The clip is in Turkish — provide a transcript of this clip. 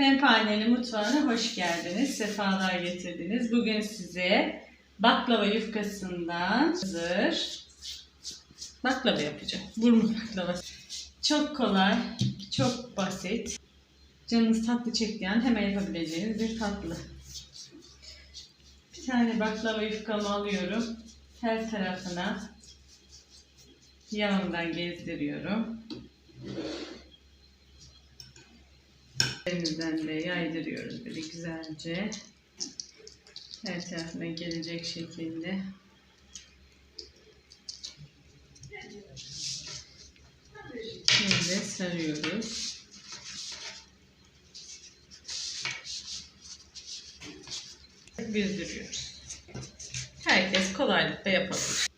Pempaneli mutfağına hoş geldiniz. Sefalar getirdiniz. Bugün size baklava yufkasından hazır baklava yapacağım. Burma baklavası. Çok kolay, çok basit. Canınız tatlı çektiği an hemen yapabileceğiniz bir tatlı. Bir tane baklava yufkamı alıyorum. Her tarafına yağından gezdiriyorum. Elimizden de yaydırıyoruz böyle güzelce. Her tarafına gelecek şekilde. Böyle sarıyoruz. Büzdürüyoruz. Herkes kolaylıkla yapabilir.